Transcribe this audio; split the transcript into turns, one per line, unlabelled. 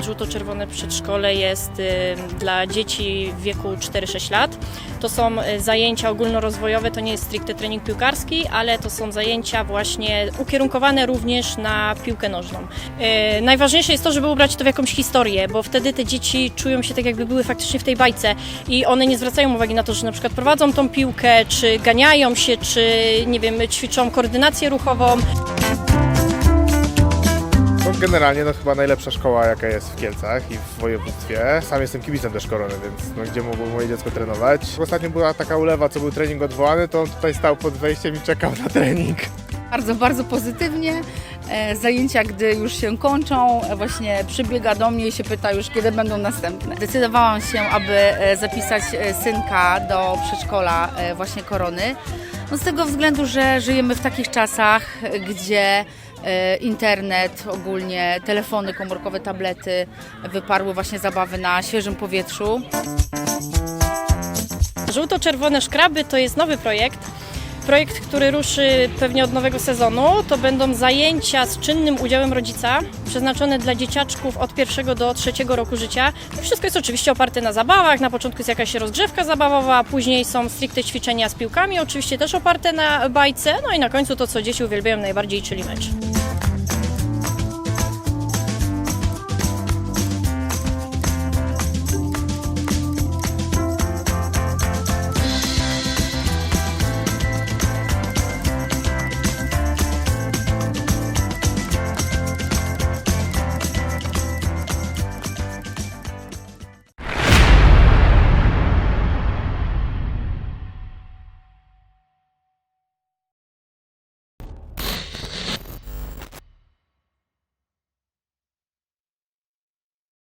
żółto-czerwone przedszkole jest y, dla dzieci w wieku 4-6 lat. To są y, zajęcia ogólnorozwojowe, to nie jest stricte trening piłkarski, ale to są zajęcia właśnie ukierunkowane również na piłkę nożną. Y, Najważniejsze jest to, żeby ubrać to w jakąś historię, bo wtedy te dzieci czują się tak, jakby były faktycznie w tej bajce i one nie zwracają uwagi na to, że na przykład prowadzą tą piłkę, czy ganiają się, czy nie wiem, ćwiczą koordynację ruchową.
Generalnie no chyba najlepsza szkoła jaka jest w Kielcach i w województwie. Sam jestem kibicem też korony, więc no, gdzie mogło moje dziecko trenować. Ostatnio była taka ulewa, co był trening odwołany, to on tutaj stał pod wejściem i czekał na trening.
Bardzo, bardzo pozytywnie. E, Zajęcia, gdy już się kończą, e, właśnie przybiega do mnie i się pyta już, kiedy będą następne. Decydowałam się, aby e, zapisać synka do przedszkola właśnie Korony. No z tego względu, że żyjemy w takich czasach, gdzie internet, ogólnie telefony komórkowe, tablety wyparły właśnie zabawy na świeżym powietrzu.
Żółto-czerwone szkraby to jest nowy projekt. Projekt, który ruszy pewnie od nowego sezonu. To będą zajęcia z czynnym udziałem rodzica, przeznaczone dla dzieciaczków od pierwszego do trzeciego roku życia. Wszystko jest oczywiście oparte na zabawach. Na początku jest jakaś rozgrzewka zabawowa, później są stricte ćwiczenia z piłkami, oczywiście też oparte na bajce. No i na końcu to, co dzieci uwielbiają najbardziej, czyli mecz.